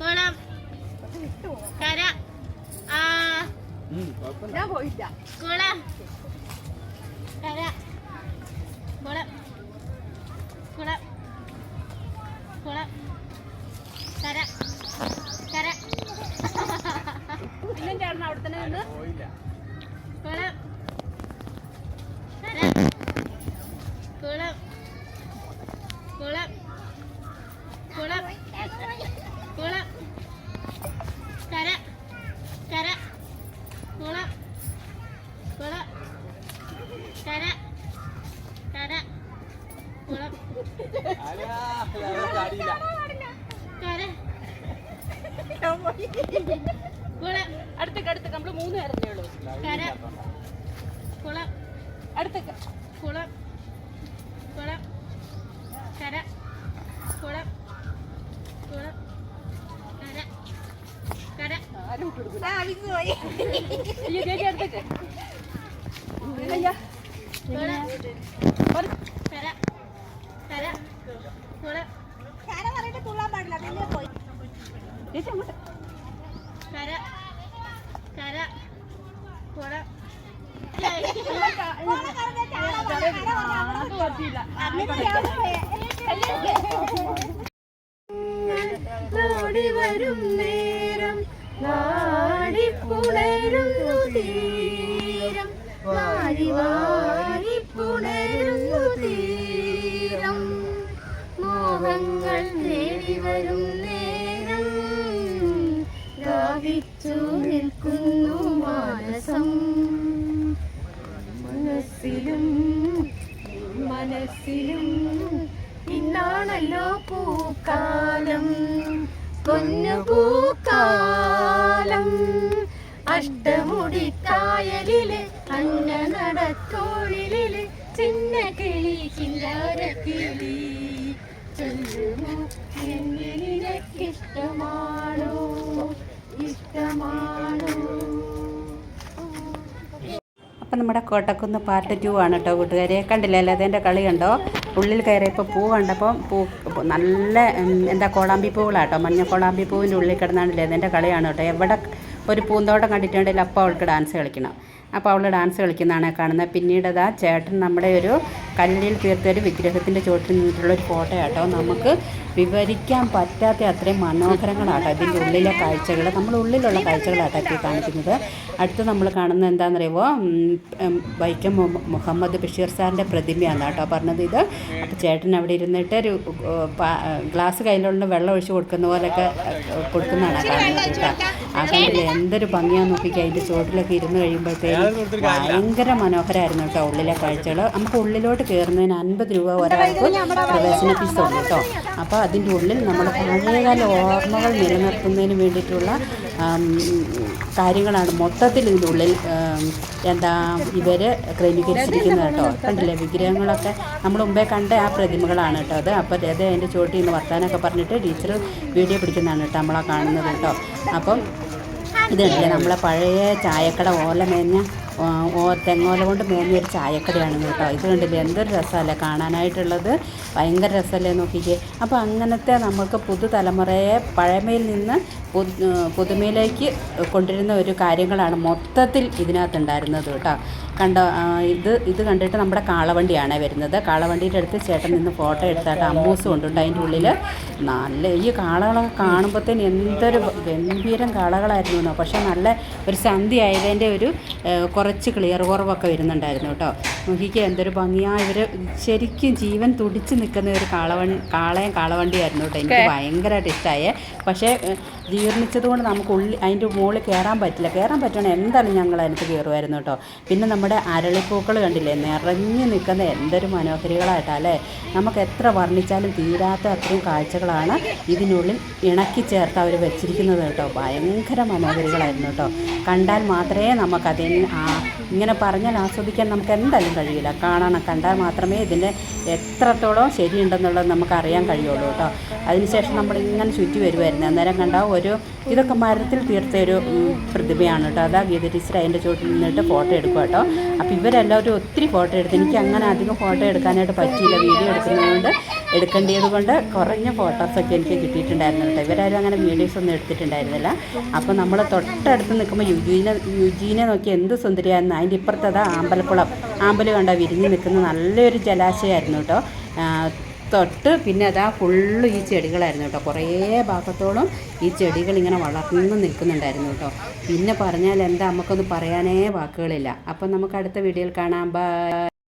കുളം കര ആ. കുളം കര കുളം കുളം കുളം കര കര പിന്നെ ചേട്ടൻ അവിടെ തന്നെ നിന്ന് കുളം അടുത്തേക്ക് അടുത്തേക്ക് നമ്മൾ മൂന്ന് പേരല്ലേ ഉള്ളൂ കര കുളം അടുത്തേക്ക് കുളം കുളം കര കുളം കുളം കര കര അടുത്തേക്ക് അയ്യാ കുളം വരൂ. കര കര കുളം ചേച്ചി അങ്ങോട്ട് കര കര കുളം അത് പറ്റിയില്ല ഓടി വരും നേരം വാടിപ്പുണരുന്നു തീരം. വാരി പുണരുന്നു തീരം. മോഹങ്ങൾ നേടി വരും നേരം. ദാഹിച്ചു മനസ്സിലും ഇന്നാണല്ലോ പൂക്കാലം. പൊന്നു പൂക്കാലം. അഷ്ടമുടിക്കായലിലെ അന്ന നടത്തോളിലെ ചിന്ന കിളി ചില്ലാര കിളി. ചൊല്ലുമോ എന്നെ നിനക്കിഷ്ടമാണോ? ഇഷ്ടമാണോ? അപ്പം നമ്മുടെ കോട്ടക്കുന്ന് പാർട്ട് ടു ആണ് കേട്ടോ കൂട്ടുകാരെ. കണ്ടില്ലല്ലോ എന്റെ കളി കണ്ടോ? ഉള്ളിൽ കയറിയപ്പോൾ പൂ കണ്ടപ്പോൾ പൂ നല്ല എന്താ കോളാമ്പി പൂവുകളാട്ടോ മഞ്ഞ കോളാമ്പി പൂവിന്റെ ഉള്ളിൽ കിടന്നാണല്ലേ അതെന്റെ കളിയാണ് കേട്ടോ എവിടെ ഒരു പൂന്തോട്ടം കണ്ടിട്ടുണ്ടെങ്കിൽ അപ്പോൾ അവൾക്ക് ഡാൻസ് കളിക്കണം. അപ്പോൾ അവൾ ഡാൻസ് കളിക്കുന്നതാണ് കാണുന്നത്. പിന്നീട് അതാ ചേട്ടൻ നമ്മുടെ ഒരു കല്ലിൽ തീർത്തൊരു വിഗ്രഹത്തിന്റെ ചുവട്ടിൽ നിന്നിട്ടുള്ള ഒരു ഫോട്ടോ ആട്ടോ. നമുക്ക് വിവരിക്കാൻ പറ്റാത്ത അത്രയും മനോഹരങ്ങളാട്ടോ ഇതിന്റെ ഉള്ളിലെ കാഴ്ചകൾ. നമ്മൾ ഉള്ളിലുള്ള കാഴ്ചകളാട്ടോ ഇപ്പോൾ കാണിക്കുന്നത്. അടുത്ത് നമ്മൾ കാണുന്നത് എന്താണെന്നറിയുമോ? വൈക്കം മുഹമ്മദ് ബഷീർ സാറിന്റെ പ്രതിമയാണ് കേട്ടോ പറഞ്ഞത് ഇത്. അപ്പോൾ ചേട്ടൻ അവിടെ ഇരുന്നിട്ട് ഒരു ഗ്ലാസ് കയ്യിലുള്ള വെള്ളം ഒഴിച്ച് കൊടുക്കുന്ന പോലെയൊക്കെ കൊടുക്കുന്നതാണ് കാണുന്നത് കേട്ടോ. ആ കണ്ടില്ലേ എന്തൊരു ഭംഗിയാന്ന് നോക്കിക്കുക അതിന്റെ ചുവട്ടിലൊക്കെ ഇരുന്ന് കഴിയുമ്പോഴത്തേക്കും ഭയങ്കര മനോഹരമായിരുന്നു കേട്ടോ ഉള്ളിലെ കാഴ്ചകൾ. നമുക്ക് ഉള്ളിലോട്ട് കയറുന്നതിന് അൻപത് രൂപ ഒരാൾക്ക് പ്രവേശന ഫീസ് ഉണ്ട് കേട്ടോ. അപ്പോൾ അതിന്റെ ഉള്ളിൽ നമ്മുടെ പഴയകാല ഓർമ്മകൾ നിലനിർത്തുന്നതിന് വേണ്ടിയിട്ടുള്ള കാര്യങ്ങളാണ്. മൊത്തത്തിൽ ഇതിന്റെ ഉള്ളിൽ എന്താ ഇവർ ക്രമീകരിച്ചിരിക്കുന്നത് കേട്ടോ. കണ്ടില്ലേ? വിഗ്രഹങ്ങളൊക്കെ നമ്മൾ മുമ്പേ കണ്ട ആ പ്രതിമകളാണ് കേട്ടോ അത്. അപ്പോൾ അത് അതിന്റെ ചോട്ടിൽ നിന്ന് വർത്താനൊക്കെ പറഞ്ഞിട്ട് ടീച്ചർ വീഡിയോ പിടിക്കുന്നതാണ് കേട്ടോ നമ്മളാ കാണുന്നത് കേട്ടോ. അപ്പം ഇത് കണ്ടില്ലേ? നമ്മളെ പഴയ ചായക്കട ഓല മേഞ്ഞ ഓ തെങ്ങോല കൊണ്ട് മേഞ്ഞ ഒരു ചായക്കടയാണ് കേട്ടോ. ഇത് കണ്ടില്ലേ? എന്തൊരു രസമല്ലേ? കാണാനായിട്ടുള്ളത് ഭയങ്കര രസമല്ലേ നോക്കിക്കേ. അപ്പോൾ അങ്ങനത്തെ നമുക്ക് പുതുതലമുറയെ പഴമയിൽ നിന്ന് പുതു പുതുമയിലേക്ക് കൊണ്ടുവരുന്ന ഒരു കാര്യങ്ങളാണ് മൊത്തത്തിൽ ഇതിനകത്തുണ്ടായിരുന്നത് കേട്ടോ. കണ്ട? ഇത് ഇത് കണ്ടിട്ട് നമ്മുടെ കാളവണ്ടിയാണ് വരുന്നത്. കാളവണ്ടിയുടെ അടുത്ത് ചേട്ടൻ നിന്ന് ഫോട്ടോ എടുത്തായിട്ട് അമ്മൂസ് കൊണ്ടുണ്ട് അതിന്റെ ഉള്ളിൽ നല്ല ഈ കാളകളൊക്കെ കാണുമ്പോഴത്തേന് എന്തൊരു ഗംഭീരം കാളകളായിരുന്നു പക്ഷേ നല്ല ഒരു സന്ധ്യ ആയതിന്റെ ഒരു കുറച്ച് ക്ലിയർ കുറവൊക്കെ വരുന്നുണ്ടായിരുന്നു കേട്ടോ. നോക്കിക്കുക എന്തൊരു ഭംഗിയാ. ഇവർ ശരിക്കും ജീവൻ തുടിച്ച് നിൽക്കുന്ന ഒരു കാളവൺ കാളയും കാളവണ്ടിയായിരുന്നു കേട്ടോ. എനിക്ക് ഭയങ്കരമായിട്ട് ഇഷ്ടമായേ പക്ഷേ ഏഹ്, ജീർണിച്ചത് കൊണ്ട് നമുക്ക് ഉള്ളിൽ അതിന്റെ മുകളിൽ കയറാൻ പറ്റില്ല. കയറാൻ പറ്റണം എന്തായാലും ഞങ്ങൾ അതിനകത്ത് കയറുമായിരുന്നു കേട്ടോ. പിന്നെ നമ്മുടെ അരളിപ്പൂക്കൾ കണ്ടില്ലേ? നിറഞ്ഞു നിൽക്കുന്ന എന്തൊരു മനോഹരികളായിട്ടാണ് അല്ലേ? നമുക്ക് എത്ര വർണിച്ചാലും തീരാത്ത അത്രയും കാഴ്ചകളാണ് ഇതിനുള്ളിൽ ഇണക്കി ചേർത്ത് അവർ വെച്ചിരിക്കുന്നത് കേട്ടോ. ഭയങ്കര മനോഹരികളായിരുന്നു കേട്ടോ. കണ്ടാൽ മാത്രമേ നമുക്കതിന് ആ ഇങ്ങനെ പറഞ്ഞാൽ ആസ്വദിക്കാൻ നമുക്ക് എന്തായാലും കഴിയില്ല. കാണണം കണ്ടാൽ മാത്രമേ ഇതിന്റെ എത്രത്തോളം ശരിയുണ്ടെന്നുള്ളത് നമുക്ക് അറിയാൻ കഴിയുള്ളൂ കേട്ടോ. അതിനുശേഷം നമ്മൾ ഇങ്ങനെ ചുറ്റി വരുമായിരുന്നു അന്നേരം കണ്ട ഒരു ഇതൊക്കെ മരത്തിൽ തീർത്ത ഒരു പ്രതിമയാണ് കേട്ടോ. അതാ ഗീത ടീച്ചർ അതിന്റെ ചുവട്ടിൽ നിന്നിട്ട് ഫോട്ടോ എടുക്കുക കേട്ടോ. അപ്പോൾ ഇവരെല്ലാവരും ഒത്തിരി ഫോട്ടോ എടുത്ത് എനിക്ക് അങ്ങനെ അധികം ഫോട്ടോ എടുക്കാനായിട്ട് പറ്റിയില്ല. വീഡിയോ എടുക്കുന്നതുകൊണ്ട് എടുക്കേണ്ടത് കൊണ്ട് കുറഞ്ഞ ഫോട്ടോസൊക്കെ എനിക്ക് കിട്ടിയിട്ടുണ്ടായിരുന്നു കേട്ടോ. ഇവരാരും അങ്ങനെ വീഡിയോസ് ഒന്നും എടുത്തിട്ടുണ്ടായിരുന്നില്ല. അപ്പോൾ നമ്മൾ തൊട്ടടുത്ത് നിൽക്കുമ്പോൾ യുജീനെ യുജീനെ നോക്കി എന്ത് സുന്ദരിയായിരുന്നു. അതിന്റെ ഇപ്പുറത്തത് ആമ്പലക്കുളം. ആമ്പൽ കണ്ട വിരിഞ്ഞ് നിൽക്കുന്ന നല്ലൊരു ജലാശയമായിരുന്നു കേട്ടോ. തൊട്ട് പിന്നെ അതാ ഫുള്ള് ഈ ചെടികളായിരുന്നു കേട്ടോ. കുറേ ഭാഗത്തോളം ഈ ചെടികൾ ഇങ്ങനെ വളർന്നു നിൽക്കുന്നുണ്ടായിരുന്നു കേട്ടോ. പിന്നെ പറഞ്ഞാൽ എന്താ നമുക്കൊന്ന് പറയാനേ വാക്കുകളില്ല. അപ്പം നമുക്ക് അടുത്ത വീഡിയോയിൽ കാണാം. ബൈ